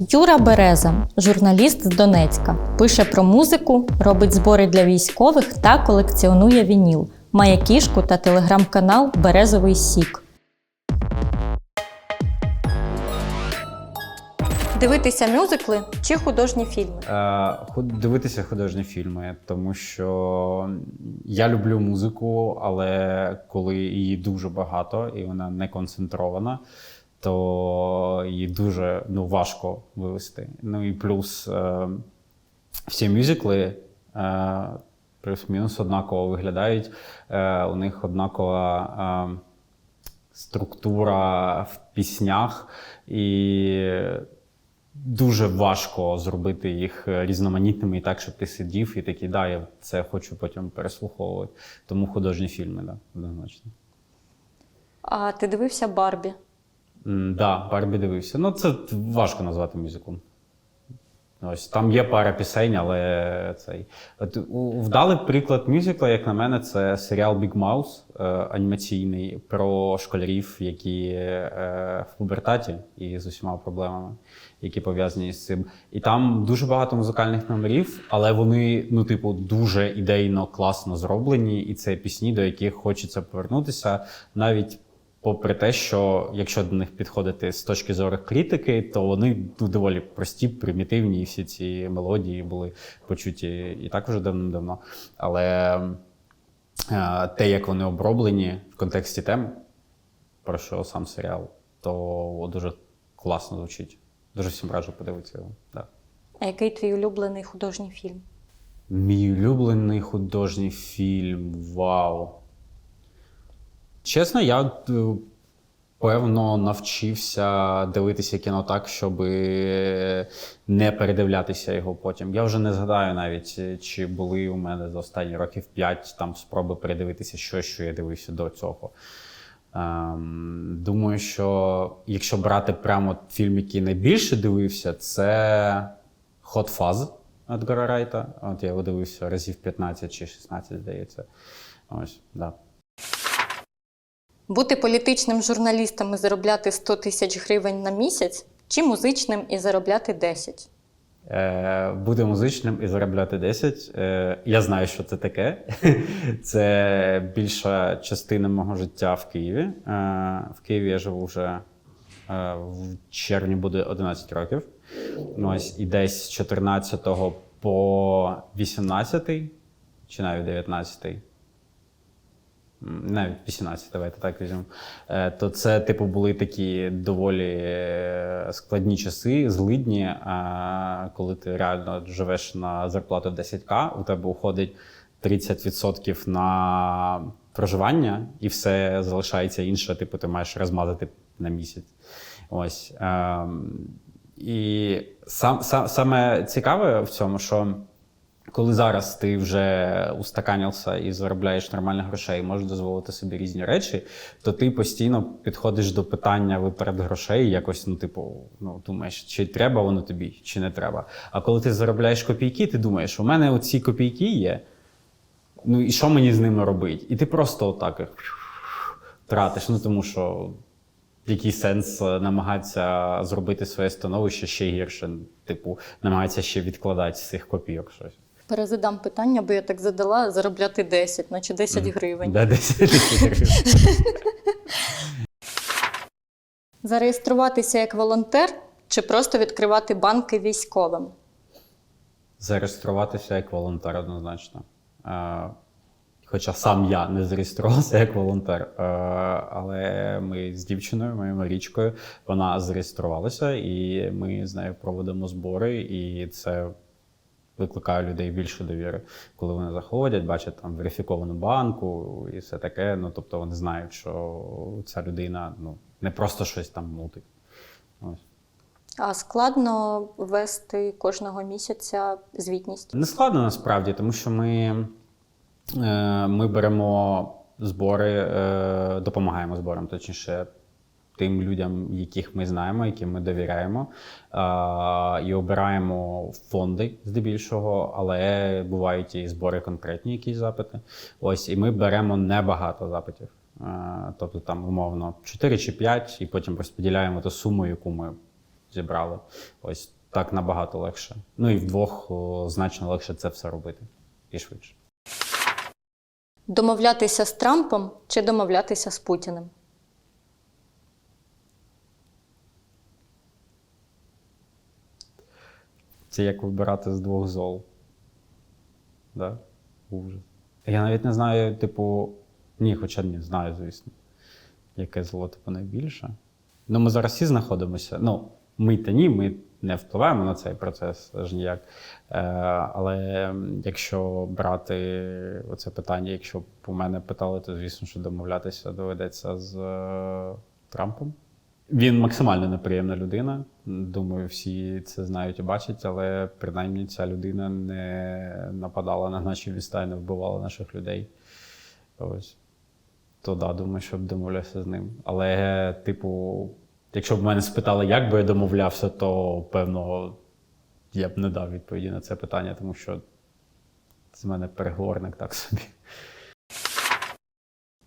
Юра Береза, журналіст з Донецька, пише про музику, робить збори для військових та колекціонує вініл. Має кішку та телеграм-канал Березовий Сік. Дивитися мюзикли чи художні фільми? Е, Дивитися художні фільми, тому що я люблю музику, але коли її дуже багато і вона не концентрована, то її дуже ну, важко вивести. Ну і плюс е, всі мюзикли е, плюс-мінус однаково виглядають. Е, у них однакова е, структура в піснях, і дуже важко зробити їх різноманітними і так, щоб ти сидів і такий, да, я це хочу потім переслуховувати. Тому художні фільми, да, однозначно. А ти дивився Барбі? Да, Барбі дивився. Ну, це важко назвати мюзиклом. Ось там є пара пісень, але цей. От вдалий приклад мюзикла, як на мене, це серіал Big Mouse е, анімаційний про школярів, які е, в пубертаті і з усіма проблемами, які пов'язані з цим. І там дуже багато музикальних номерів, але вони, ну, типу, дуже ідейно класно зроблені, і це пісні, до яких хочеться повернутися, навіть попри те, що якщо до них підходити з точки зору критики, то вони ну, доволі прості, примітивні, і всі ці мелодії були почуті і так уже давно-давно. Але е, те, як вони оброблені в контексті тем, про що сам серіал, то дуже класно звучить. Дуже всім раджу подивитися його. Да. А який твій улюблений художній фільм? Мій улюблений художній фільм. Вау. Чесно, я е, певно навчився дивитися кіно так, щоб не передивлятися його потім. Я вже не згадаю навіть, е, чи були у мене за останні років 5 там спроби передивитися щось, що я дивився до цього. Ем, думаю, що якщо брати прямо фільм, який найбільше дивився, це Hot Fuzz Едгара Райта. От я його дивився разів 15 чи 16, здається. Ось, да. Бути політичним журналістом і заробляти 100 тисяч гривень на місяць, чи музичним і заробляти 10? Е, бути музичним і заробляти 10. Е, я знаю, що це таке. Це більша частина мого життя в Києві. Е, в Києві я живу вже е, в червні буде 11 років. Ну, Ось і десь з 14 по 18, чи навіть 19. Навіть 18, давайте так візьмемо. Е, То це, типу, були такі доволі е, складні часи, злидні, е, коли ти реально живеш на зарплату 10к, у тебе уходить 30% на проживання, і все залишається інше, типу, ти маєш розмазати на місяць. Ось. ем, І сам, сам, саме цікаве в цьому, що коли зараз ти вже устаканився і заробляєш нормальних грошей, і можеш дозволити собі різні речі, то ти постійно підходиш до питання виперед грошей, якось, ну, типу, ну, думаєш, чи треба воно тобі, чи не треба. А коли ти заробляєш копійки, ти думаєш, у мене оці копійки є. Ну і що мені з ними робити? І ти просто отак їх тратиш. Ну тому що який сенс е, намагатися зробити своє становище ще гірше, типу, намагатися ще відкладати з цих копійок щось. Перезадам питання, бо я так задала заробляти 10, наче 10 гривень. Да, 10 гривень. Зареєструватися як волонтер чи просто відкривати банки військовим? Зареєструватися як волонтер однозначно. Е, Хоча сам я не зареєструвався як волонтер. Е, Але ми з дівчиною, моєю Марічкою, вона зареєструвалася, і ми з нею проводимо збори, і це викликає людей більше довіри, коли вони заходять, бачать там верифіковану банку і все таке. Ну тобто вони знають, що ця людина ну не просто щось там мутить. Ось. А складно вести кожного місяця звітність? Не складно насправді, тому що ми, е, ми беремо збори, е, допомагаємо зборам, точніше, тим людям, яких ми знаємо, яким ми довіряємо, і обираємо фонди здебільшого, але бувають і збори конкретні, якісь запити. Ось, і ми беремо небагато запитів. Тобто там умовно 4 чи 5, і потім розподіляємо ту суму, яку ми зібрали. Ось так набагато легше. Ну і вдвох значно легше це все робити і швидше. Домовлятися з Трампом чи домовлятися з Путіним? Це як вибирати з двох зол. Да? Ужас. Я навіть не знаю, типу, ні, хоча ні, знаю, звісно, яке зло типу, найбільше. Ну, ми зараз всі знаходимося. Ну, ми та ні, ми не впливаємо на цей процес аж ніяк. Е, але якщо брати оце питання, якщо б у мене питали, то звісно, що домовлятися доведеться з е, Трампом. Він максимально неприємна людина. Думаю, всі це знають і бачать, але принаймні ця людина не нападала на наші міста і не вбивала наших людей. Ось. То да, думаю, що б домовлявся з ним. Але, типу, якщо б мене спитали, як би я домовлявся, то певно я б не дав відповіді на це питання, тому що з мене переговорник так собі.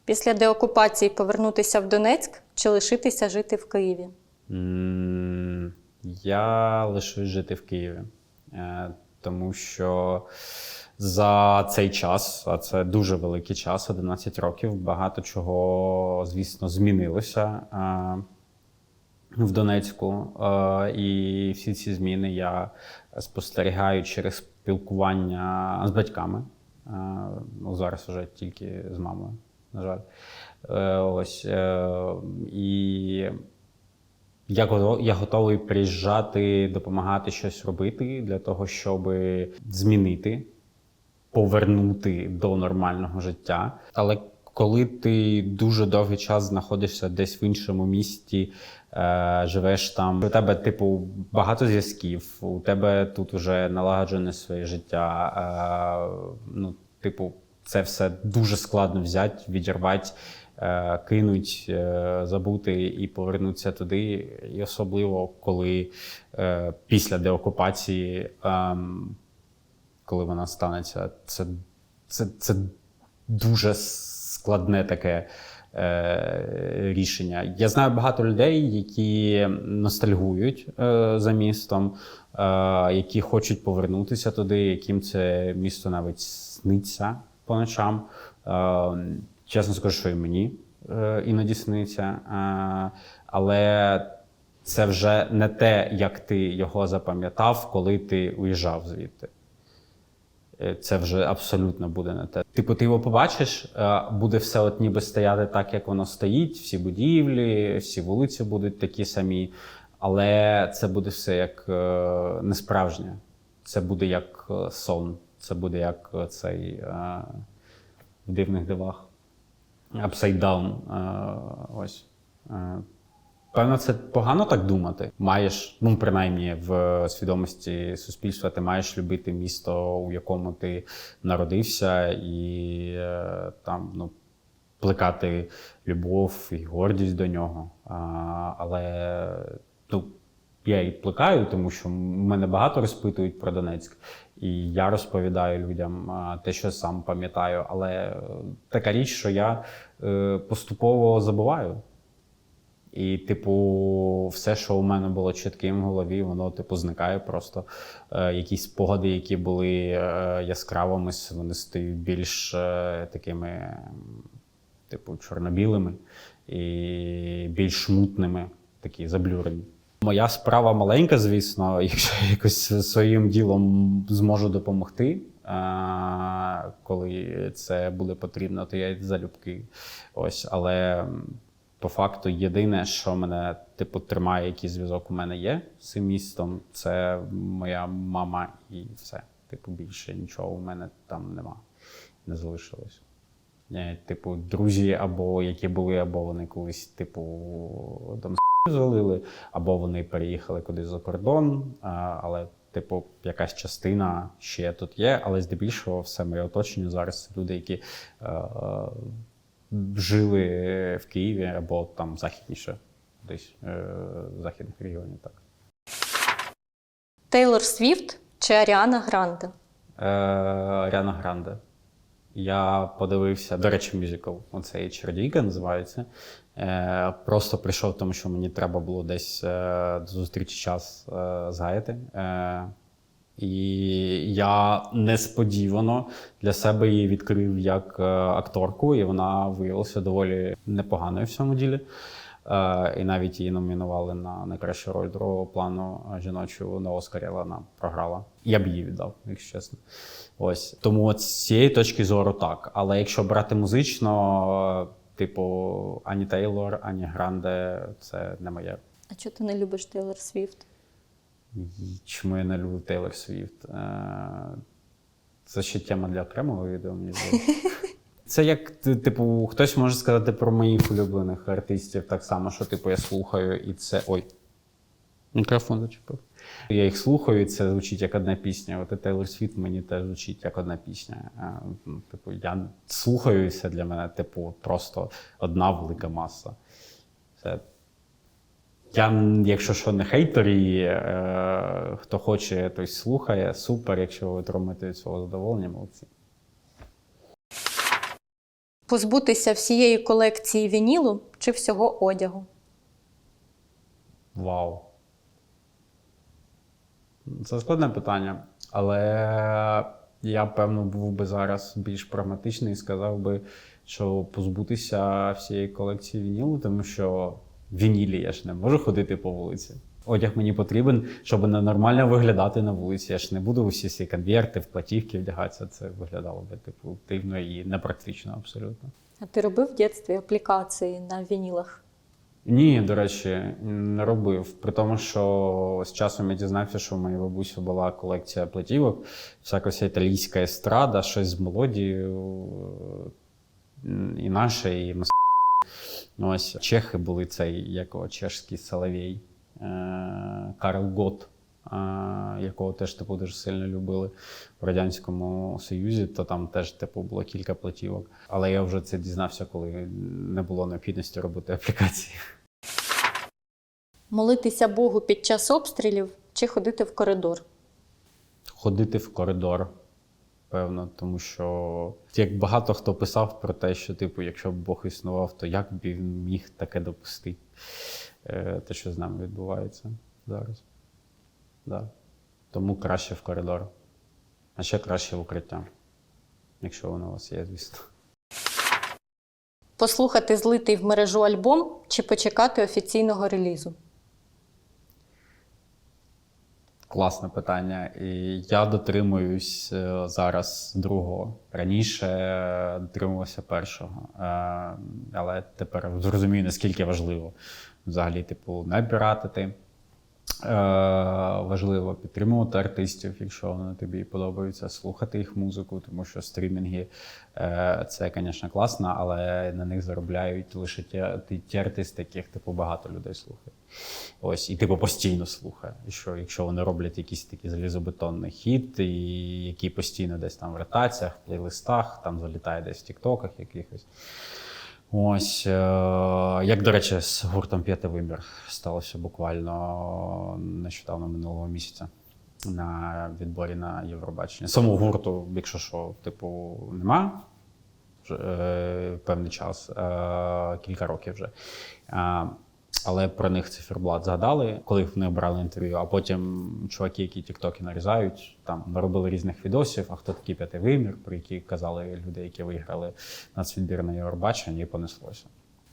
Після деокупації повернутися в Донецьк чи лишитися жити в Києві? Я лишусь жити в Києві, Е, тому що за цей час, а це дуже великий час, 11 років, багато чого, звісно, змінилося е, в Донецьку. Е, І всі ці зміни я спостерігаю через спілкування з батьками. Ну, зараз вже тільки з мамою, на жаль. Е, Ось. е, І я, готовий приїжджати, допомагати щось робити для того, щоб змінити, повернути до нормального життя. Але коли ти дуже довгий час знаходишся десь в іншому місті, е, живеш там, у тебе, типу, багато зв'язків, у тебе тут вже налагоджене своє життя. Ну, типу, це все дуже складно взяти, відірвати, е, кинуть, е, забути і повернутися туди. І особливо коли е, після деокупації, ем, коли вона станеться, це, це, це дуже складне таке. Рішення. Я знаю багато людей, які ностальгують за містом, які хочуть повернутися туди, яким це місто навіть сниться по ночам. Е, чесно скажу, що і мені е, іноді сниться. Е, але це вже не те, як ти його запам'ятав, коли ти уїжджав звідти. Це вже абсолютно буде не те. Типу, ти його побачиш, буде все от ніби стояти так, як воно стоїть, всі будівлі, всі вулиці будуть такі самі, але це буде все як несправжнє. Це буде як сон, це буде як цей е, в дивних дивах. Upside down. е, Ось. Е, Певно, це погано так думати. Маєш, ну принаймні в свідомості суспільства, ти маєш любити місто, у якому ти народився, і там ну, плекати любов і гордість до нього. Але ну, я і плекаю, тому що мене багато розпитують про Донецьк, і я розповідаю людям те, що сам пам'ятаю. Але е, така річ, що я е, поступово забуваю. І, типу, все, що у мене було чітким в голові, воно, типу, зникає просто. Е, якісь спогади, які були е, яскравими, вони стають більш такими, типу, чорно-білими і більш мутними, такі заблюрені. Моя справа маленька, звісно, якщо я якось своїм ділом зможу допомогти. Коли це буде потрібно, то я залюбки. Ось, але по факту, єдине, що мене типу тримає, який зв'язок у мене є з цим містом, це моя мама і все. Типу, більше нічого у мене там нема, не залишилось. Е, Типу, друзі, або які були, або вони колись, типу, там звалили, або вони переїхали кудись за кордон. Але, типу, якась частина ще тут є, але здебільшого все моє оточення зараз це люди, які е, жили в Києві або там західніше, десь е, в західних регіонах. Так. Тейлор Свіфт чи Аріана Гранде? Е, Ріана Гранде. Я подивився, до речі, мюзикл. Оцей Чердійка називається. Е, просто прийшов, тому що мені треба було десь е, зустрічі час е, згаяти. Е, і я несподівано для себе її відкрив як акторку, і вона виявилася доволі непоганою в цьому ділі. Е, і навіть її номінували на найкращу роль другого плану е, жіночу на Оскарі, але вона програла. Я б її віддав, якщо чесно. Ось тому от з цієї точки зору так. Але якщо брати музично, е, типу Ані Тейлор, Ані Гранде, це не моє. А чого ти не любиш Тейлор Свіфт? Чому я не люблю Тейлор Свіфт? Це ще тема для окремого відео, мені здається. Це як, типу, хтось може сказати про моїх улюблених артистів так само, що типу я слухаю, і це. Ой. Мікрофон зачепив. Я їх слухаю, і це звучить як одна пісня. От Тейлор Світ мені теж звучить як одна пісня. Ну, Типу, я слухаю, і це для мене, типу, просто одна велика маса. Це я, якщо що, не хейтер, і е, хто хоче, той слухає. Супер. Якщо ви отримаєте від цього задоволення, молодці. Позбутися всієї колекції вінілу чи всього одягу? Вау. Це складне питання. Але я, певно, був би зараз більш прагматичний і сказав би, що позбутися всієї колекції вінілу, тому що вінілі я ж не можу ходити по вулиці. Одяг мені потрібен, щоб нормально виглядати на вулиці. Я ж не буду усі ці конверти в платівки вдягатися. Це виглядало би типу дивно і непрактично абсолютно. А ти робив в дитинстві аплікації на вінілах? Ні, до речі, не робив. При тому, що з часом я дізнався, що в моїй бабусі була колекція платівок, всяка вся італійська естрада, щось з мелодією і наше, і мас... Ось чехи були цей як чешський соловей е, Карл Гот, е, якого теж типу дуже сильно любили в Радянському Союзі, то там теж типу було кілька платівок. Але я вже це дізнався, коли не було необхідності робити аплікації. Молитися Богу під час обстрілів чи ходити в коридор? ходити в коридор, певно, тому що як багато хто писав про те, що, типу, якщо б Бог існував, то як б він міг таке допустити, Е, те, що з нами відбувається зараз. Да. Тому краще в коридор. А ще краще в укриття, якщо воно у вас є, звісно. Послухати злитий в мережу альбом чи почекати офіційного релізу? Класне питання. І я дотримуюсь е, зараз другого. Раніше е, дотримувався першого. Е, Але тепер зрозумію, наскільки важливо взагалі, типу, не піратити. Е, Важливо підтримувати артистів, якщо вони тобі подобаються, слухати їх музику, тому що стрімінги е, це, звісно, класно, але на них заробляють лише ті, ті, артисти, яких типу багато людей слухає. Ось, і типу постійно слухає. Що, якщо вони роблять якийсь такий залізобетонний хіт, і який постійно десь там в ротаціях, в плейлистах, там залітає десь в тіктоках якихось. Ось, е, як, до речі, з гуртом П'ятий вимір сталося буквально нещодавно минулого місяця на відборі на Євробачення. Самого гурту, якщо що, типу, нема вже, е, певний час, е, кілька років вже. Але про них циферблат згадали, коли вони брали інтерв'ю. А потім чуваки, які тіктоки нарізають, там наробили різних відосів. А хто такий п'ятий вимір, про які казали люди, які виграли нацвідбір на Євробачення, і понеслося.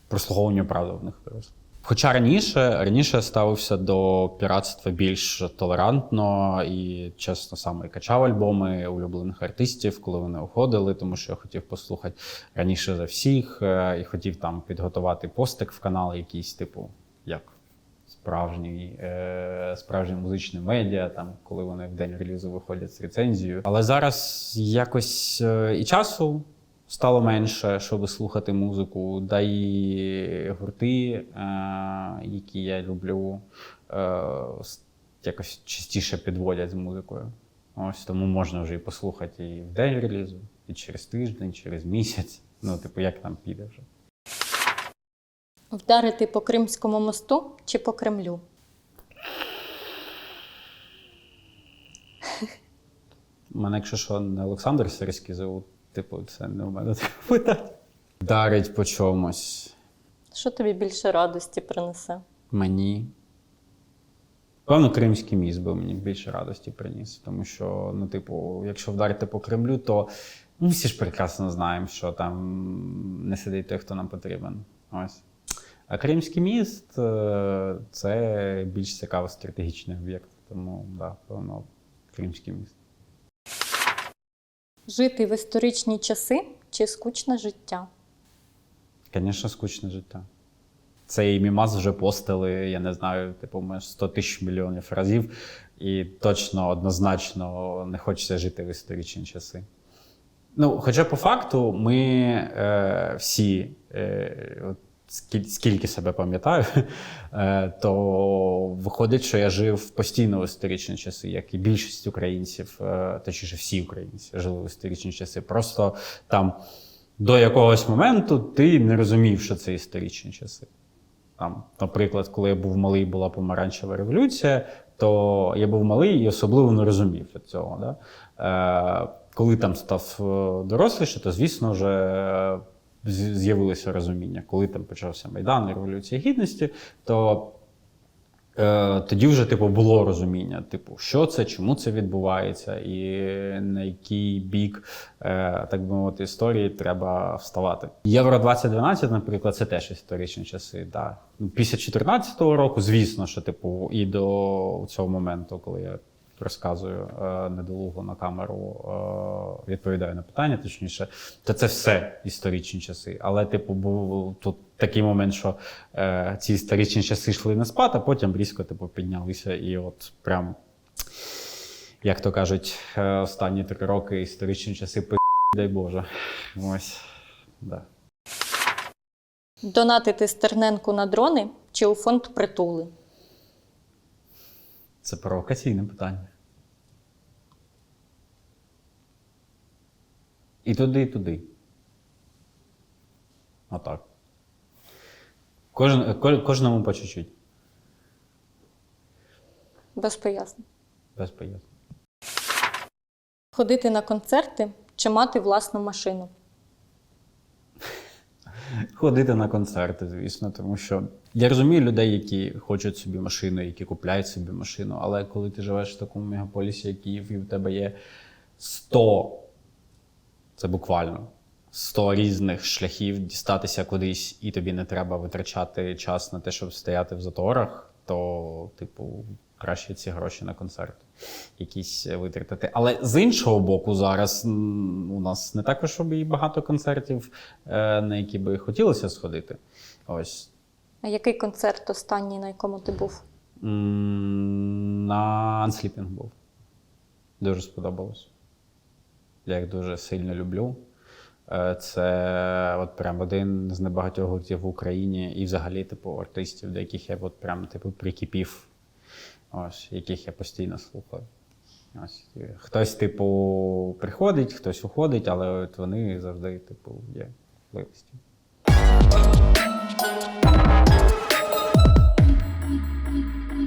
Прослуговування правди в них виросло. Хоча раніше, раніше ставився до піратства більш толерантно і, чесно, саме качав альбоми улюблених артистів, коли вони уходили, тому що я хотів послухати раніше за всіх, е, і хотів там підготувати постик в канал, якийсь, типу, як справжній, е, справжнє музичне медіа, там, коли вони в день релізу виходять з рецензією. Але зараз якось е, і часу стало менше, щоб слухати музику, да і гурти, е, які я люблю, е, якось частіше підводять з музикою. Ось тому можна вже і послухати і в день релізу, і через тиждень, через місяць. Ну, типу, як там піде вже. Вдарити по Кримському мосту чи по Кремлю? У мене, якщо що, не Олександр Сирський зовут, Типу, це не у мене таке питання. Дарить по чомусь Що тобі більше радості принесе? мені. Певно, кримський міст би мені більше радості приніс. Тому що, ну, типу, якщо вдарити по Кремлю, то ну, всі ж прекрасно знаємо, що там не сидить той, хто нам потрібен. Ось. А Кримський міст е, це більш цікавий стратегічний об'єкт. Тому, да, певно, Кримський міст. Жити в історичні часи чи скучне життя? Звісно, скучне життя. Цей мімаз вже постили, я не знаю, типу, ми 100 тисяч мільйонів разів, і точно однозначно не хочеться жити в історичні часи. Ну, хоча по факту ми е, всі, е, скільки, себе пам'ятаю, е, то виходить, що я жив постійно в історичні часи, як і більшість українців, е, точніше всі українці жили в історичні часи. Просто там до якогось моменту ти не розумів, що це історичні часи. Там, наприклад, коли я був малий, була помаранчева революція, то я був малий і особливо не розумів цього. Да? Е, коли там став доросліше, то звісно вже з'явилося розуміння. Коли там почався Майдан, Революція Гідності, то Е, тоді вже типу було розуміння, типу, що це, чому це відбувається, і на який бік, е, так би мовити, історії треба вставати. Євро 2012, наприклад, це теж історичні часи. Да. Після 2014 року, звісно, що типу, і до цього моменту, коли я розказую е, недолуго на камеру, е, відповідаю на питання, точніше, то це все історичні часи. Але, типу, був тут такий момент, що е, ці історичні часи йшли на спад, а потім різко типу, піднялися. І от прям, як то кажуть, останні три роки історичні часи пи, дай Боже. Ось. Да. Донатити Стерненку на дрони чи у фонд притули? Це провокаційне питання. І туди, і туди. Отак. Кожен, кожному по чуть-чуть. Без пояснень. Без пояснень. Ходити на концерти чи мати власну машину? Ходити на концерти, звісно, тому що я розумію людей, які хочуть собі машину, які купляють собі машину, але коли ти живеш в такому мегаполісі, як Київ, і в тебе є 100, це буквально 100 різних шляхів дістатися кудись, і тобі не треба витрачати час на те, щоб стояти в заторах, то, типу, краще ці гроші на концерт якісь витратити. Але з іншого боку, зараз у нас не також щоб і багато концертів, е, на які би хотілося сходити. Ось. А який концерт останній, на якому ти був? На Unsleeping був. Дуже сподобалось. Я їх дуже сильно люблю. Е, Це от прям один з небагатьох гуртів в Україні і взагалі, типу, артистів, до яких я от прям типу прикипів, ось, яких я постійно слухаю. Ось. Хтось, типу, приходить, хтось уходить, але от вони завжди, типу, є в плейлисті.